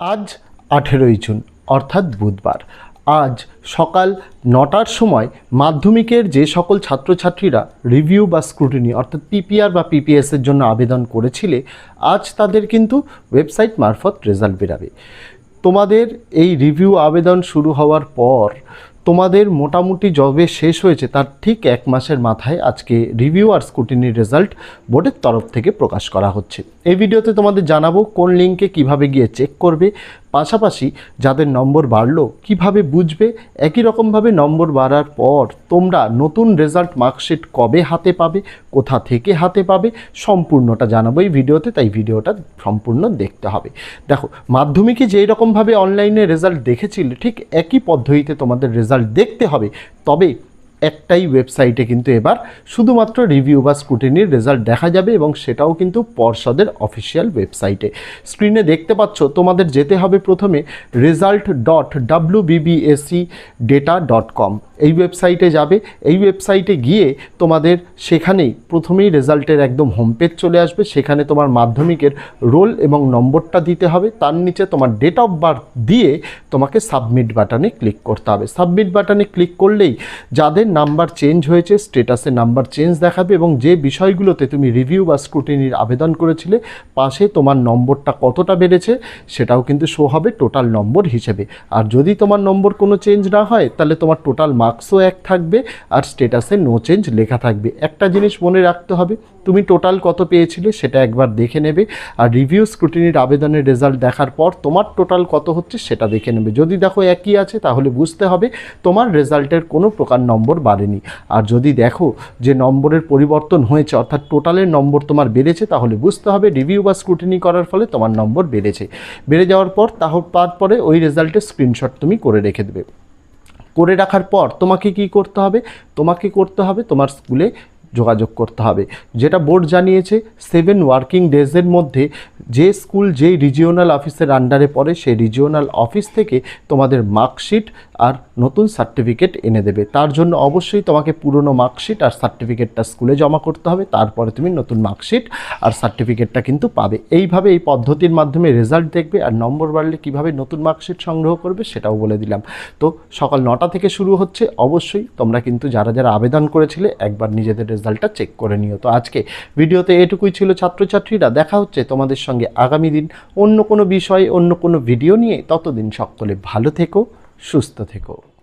আজ আঠেরোই জুন, অর্থাৎ বুধবার। আজ সকাল নটার সময় মাধ্যমিকের যে সকল ছাত্রছাত্রীরা রিভিউ বা স্ক্রুটিনি, অর্থাৎ পিপিআর বা পিপিএসের জন্য আবেদন করেছিলে, আজ তাদের কিন্তু ওয়েবসাইট মারফত রেজাল্ট বেরাবে। তোমাদের এই রিভিউ আবেদন শুরু হওয়ার পর তোমাদের মোটামুটি জবে শেষ হয়েছে, তার ঠিক এক মাসের মাথায় আজকে রিভিউ আর স্কুটিনির রেজাল্ট বোর্ডের তরফ থেকে প্রকাশ করা হচ্ছে। এই ভিডিওতে তোমাদের জানাব কোন লিঙ্কে কীভাবে গিয়ে চেক করবে পাশাপাশি যাদের নম্বর বাড়লো, কীভাবে বুঝবে? একই রকমভাবে নম্বর বাড়ার পর তোমরা নতুন রেজাল্ট মার্কশিট কবে হাতে পাবে, কোথা থেকে হাতে পাবে, সম্পূর্ণটা জানাব এই ভিডিওতে, তাই ভিডিওটা সম্পূর্ণ দেখতে হবে। দেখো, মাধ্যমিকে যেই রকমভাবে অনলাইনে রেজাল্ট দেখেছিলে, ঠিক একই পদ্ধতিতে তোমাদের রেজাল্ট দেখতে হবে। তবে একটাই ওয়েবসাইটে কিন্তু এবার শুধুমাত্র রিভিউ বা স্কুটিনির রেজাল্ট দেখা যাবে এবং সেটাও কিন্তু পর্ষদের অফিসিয়াল ওয়েবসাইটে স্ক্রিনে দেখতে পাচ্ছ, তোমাদের যেতে হবে প্রথমে result dot W BBSE data dot com এই ওয়েবসাইটে যাবে। এই ওয়েবসাইটে গিয়ে তোমাদের সেখানেই প্রথমেই রেজাল্টের একদম হোম পেজ চলে আসবে। সেখানে তোমার মাধ্যমিকের রোল এবং নম্বরটা দিতে হবে। তার নিচে তোমার ডেট অফ বার্থ দিয়ে তোমাকে সাবমিট বাটনে ক্লিক করতে হবে। সাবমিট বাটনে ক্লিক করলেই যাদের নাম্বার চেঞ্জ হয়েছে স্টেটাসে নাম্বার চেঞ্জ দেখাবে এবং যে বিষয়গুলোতে তুমি রিভিউ বা স্ক্রুটিনির আবেদন করেছিলে, পাশে তোমার নম্বরটা কতটা বেড়েছে, সেটাও কিন্তু শো হবে টোটাল নম্বর হিসেবে। আর যদি তোমার নম্বর কোনো চেঞ্জ না হয়, তাহলে তোমার টোটাল মার্কসও এক থাকবে আর স্টেটাসে নো চেঞ্জ লেখা থাকবে। একটা জিনিস মনে রাখতে হবে, তুমি টোটাল কত পেয়েছিলে সেটা একবার দেখে নেবে আর রিভিউ স্ক্রুটিনির আবেদনের রেজাল্ট দেখার পর তোমার টোটাল কত হচ্ছে সেটা দেখে নেবে। যদি দেখো একই আছে তাহলে বুঝতে হবে তোমার রেজাল্টের কোনো প্রকার নম্বর বাড়েনি। আর যদি দেখো যে নম্বরের পরিবর্তন হয়েছে, অর্থাৎ টোটালের নম্বর তোমার বেড়েছে, তাহলে বুঝতে হবে রিভিউ বা স্ক্রুটিনি করার ফলে তোমার নম্বর বেড়েছে। বেড়ে যাওয়ার পর তারপরে ওই রেজাল্টের স্ক্রিনশট তুমি করে রেখে দেবে। করে রাখার পর তোমাকে কি করতে হবে? তোমাকে করতে হবে তোমার স্কুলে যোগাযোগ করতে হবে। যেটা বোর্ড জানিয়েছে সেভেন ওয়ার্কিং ডেজের মধ্যে যে স্কুল যেই রিজিওনাল অফিসের আন্ডারে পড়ে, সেই রিজিওনাল অফিস থেকে তোমাদের মার্কশিট আর নতুন সার্টিফিকেট এনে দেবে। তার জন্য অবশ্যই তোমাকে পুরনো মার্কশিট আর সার্টিফিকেটটা স্কুলে জমা করতে হবে। তারপরে তুমি নতুন মার্কশিট আর সার্টিফিকেটটা কিন্তু পাবে। এইভাবে এই পদ্ধতির মাধ্যমে রেজাল্ট দেখবে আর নম্বর বাড়লে কীভাবে নতুন মার্কশিট সংগ্রহ করবে সেটাও বলে দিলাম। তো সকাল নটা থেকে শুরু হচ্ছে। অবশ্যই তোমরা কিন্তু যারা যারা আবেদন করেছিলে একবার নিজেদের রেজাল্টটা চেক করে নিও। তো আজকে ভিডিওতে এটুকুই ছিল ছাত্রছাত্রীরা। দেখা হচ্ছে তোমাদের সঙ্গে আগামী দিন অন্য কোনো বিষয়ে, অন্য কোনো ভিডিও নিয়ে। ততদিন সকলে ভালো থেকো। সুস্থ থেকো।